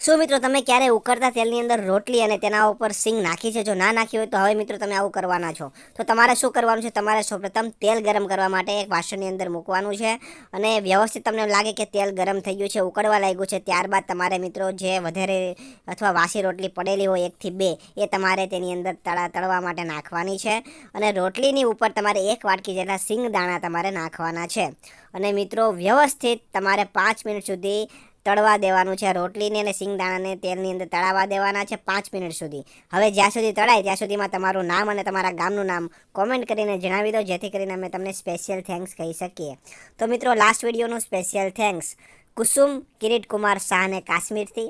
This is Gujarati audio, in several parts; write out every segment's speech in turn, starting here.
શું મિત્રો, તમે ક્યારે ઉકળતા તેલની અંદર રોટલી અને તેના ઉપર સિંગ નાખી છે? જો ના નાખી હોય તો હવે મિત્રો તમે આવું કરવાના છો. તો તમારે શું કરવાનું છે? તમારે સૌપ્રથમ તેલ ગરમ કરવા માટે એક વાસણની અંદર મૂકવાનું છે અને વ્યવસ્થિત તમને લાગે કે તેલ ગરમ થઈ ગયું છે, ઉકળવા લાગ્યું છે, ત્યારબાદ તમારે મિત્રો જે વધારે અથવા વાસી રોટલી પડેલી હોય એકથી બે, એ તમારે તેની અંદર તળા તળવા માટે નાખવાની છે અને રોટલીની ઉપર તમારે એક વાટકી જેટલા સિંગ દાણા તમારે નાખવાના છે. અને મિત્રો, વ્યવસ્થિત તમારે પાંચ મિનિટ સુધી તળવા દેવાનું છે રોટલીને અને સિંગદાણાને તેલની અંદર તળાવવા દેવાના છે પાંચ મિનિટ સુધી. હવે જ્યાં સુધી તળાય ત્યાં સુધીમાં તમારું નામ અને તમારા ગામનું નામ કોમેન્ટ કરીને જણાવી દો, જેથી કરીને અમે તમને સ્પેશિયલ થેન્ક્સ કહી શકીએ. તો મિત્રો લાસ્ટ વિડીયોનું સ્પેશિયલ થેન્ક્સ કુસુમ કિરીટ કુમાર શાહને કાશ્મીરથી,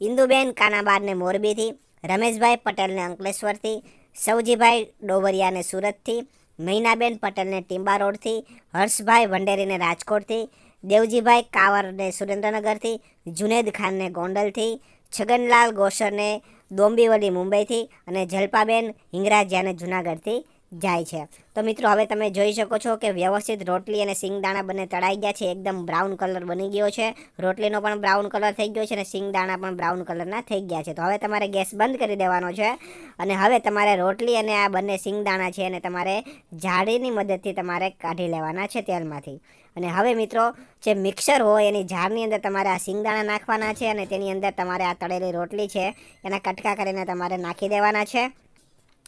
ઇન્દુબેન કાનાબારને મોરબીથી, રમેશભાઈ પટેલને અંકલેશ્વરથી સૌજીભાઈ ડોબરિયાને સુરતથી, મૈનાબેન પટેલને ટીંબા રોડથી, હર્ષભાઈ ભંડેરીને રાજકોટથી દેવજીભાઈ કાવરને સુરેન્દ્રનગરથી જુનેદ ખાનને ગોંડલથી છગનલાલ ગોસરને દોંબીવલી મુંબઈથી અને જલપાબેન હિંગરાજિયાને જુનાગઢથી જાય છે. તો મિત્રો, હવે તમે જોઈ શકો છો કે વ્યવસ્થિત રોટલી અને સિંગદાણા બંને તળાઈ ગયા છે. એકદમ બ્રાઉન કલર બની ગયો છે. રોટલીનો પણ બ્રાઉન કલર થઈ ગયો છે અને સિંગદાણા પણ બ્રાઉન કલરના થઈ ગયા છે. તો હવે તમારે ગેસ બંધ કરી દેવાનો છે અને હવે તમારે રોટલી અને આ બંને સિંગદાણા છે અને તમારે જાળીની મદદથી તમારે કાઢી લેવાના છે તેલમાંથી. અને હવે મિત્રો, જે મિક્સર હોય એની જારની અંદર તમારે આ સિંગદાણા નાખવાના છે અને તેની અંદર તમારે આ તળેલી રોટલી છે એના કટકા કરીને તમારે નાખી દેવાના છે.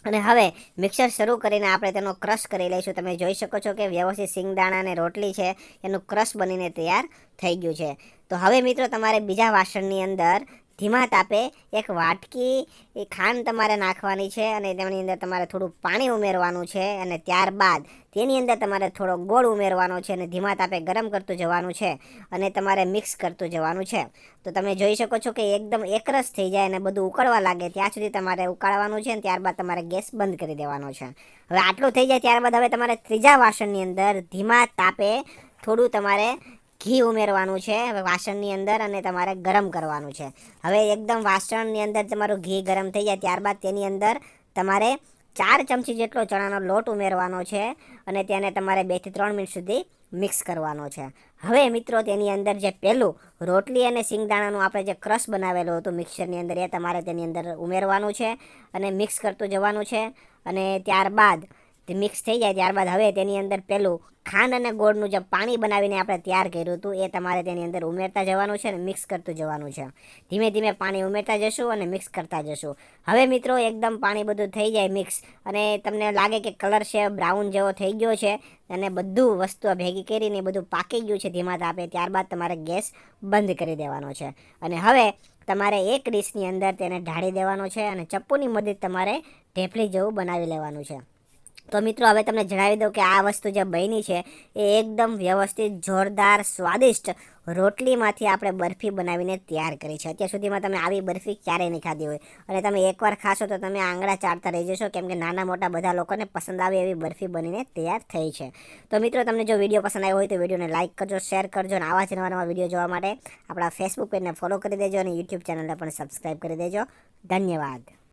અને હવે મિક્સર શરૂ કરીને આપણે તેનો ક્રશ કરી લઈશું. તમે જોઈ શકો છો કે વ્યવસ્થિત સિંગદાણા અને રોટલી છે, એનું ક્રશ બનીને તૈયાર થઈ ગયું છે. તો હવે મિત્રો તમારે બીજા વાસણની અંદર ધીમા તાપે એક વાટકી એ ખાંડ તમારે નાખવાની છે અને તેની અંદર તમારે થોડું પાણી ઉમેરવાનું છે અને ત્યારબાદ તેની અંદર તમારે થોડો ગોળ ઉમેરવાનો છે અને ધીમા તાપે ગરમ કરતું જવાનું છે અને તમારે મિક્સ કરતું જવાનું છે. તો તમે જોઈ શકો છો કે એકદમ એકરસ થઈ જાય અને બધું ઉકળવા લાગે ત્યાં સુધી તમારે ઉકાળવાનું છે અને ત્યારબાદ તમારે ગેસ બંધ કરી દેવાનો છે. હવે આટલું થઈ જાય ત્યારબાદ હવે તમારે ત્રીજા વાસણની અંદર ધીમા તાપે થોડું તમારે ઘી ઉમેરવાનું છે, હવે વાસણની અંદર અને તમારે ગરમ કરવાનું છે. હવે એકદમ વાસણની અંદર તમારું ઘી ગરમ થઈ જાય, ત્યારબાદ તેની અંદર તમારે ચાર ચમચી જેટલો ચણાનો લોટ ઉમેરવાનો છે અને તેને તમારે બેથી ત્રણ મિનિટ સુધી મિક્સ કરવાનો છે. હવે મિત્રો, તેની અંદર જે પહેલું રોટલી અને સિંગદાણાનું આપણે જે ક્રશ બનાવેલું હતું મિક્સરની અંદર, એ તમારે તેની અંદર ઉમેરવાનું છે અને મિક્સ કરતું જવાનું છે. અને ત્યારબાદ મિક્સ થઈ જાય ત્યારબાદ હવે તેની અંદર પહેલું ખાંડ અને ગોળનું જે પાણી બનાવીને આપણે તૈયાર કર્યું હતું, એ તમારે તેની અંદર ઉમેરતા જવાનું છે અને મિક્સ કરતું જવાનું છે. ધીમે ધીમે પાણી ઉમેરતા જશું અને મિક્સ કરતા જશું. હવે મિત્રો એકદમ પાણી બધું થઈ જાય મિક્સ અને તમને લાગે કે કલર છે બ્રાઉન જેવો થઈ ગયો છે અને બધું વસ્તુ ભેગી કરીને બધું પાકી ગયું છે ધીમા તાપે, ત્યારબાદ તમારે ગેસ બંધ કરી દેવાનો છે. અને હવે તમારે એક ડીશની અંદર તેને ઢાળી દેવાનો છે અને ચપ્પુની મદદ તમારે ઢેફલી જેવું બનાવી લેવાનું છે. તો મિત્રો, હવે તમને જણાવી દઉં કે આ વસ્તુ જે બની છે, એ એકદમ વ્યવસ્થિત, જોરદાર, સ્વાદિષ્ટ રોટલીમાંથી આપણે બરફી બનાવીને તૈયાર કરી છે. અત્યાર સુધીમાં તમે આવી બરફી ક્યારેય નહીં ખાધી હોય. અને તમે એકવાર ખાશો તો તમે આંગળા ચાટતા રહી જશો, કેમ કે નાના મોટા બધા લોકોને પસંદ આવે એવી બરફી બનીને તૈયાર થઈ છે. તો મિત્રો, તમને જો વીડિયો પસંદ આવ્યો હોય તો વિડીયોને લાઇક કરજો, શેર કરજો, અને આવા જ નવા નવા વીડિયો જોવા માટે આપણા ફેસબુક પેજને ફોલો કરી દેજો અને યુટ્યુબ ચેનલને પણ સબસ્ક્રાઈબ કરી દેજો. ધન્યવાદ.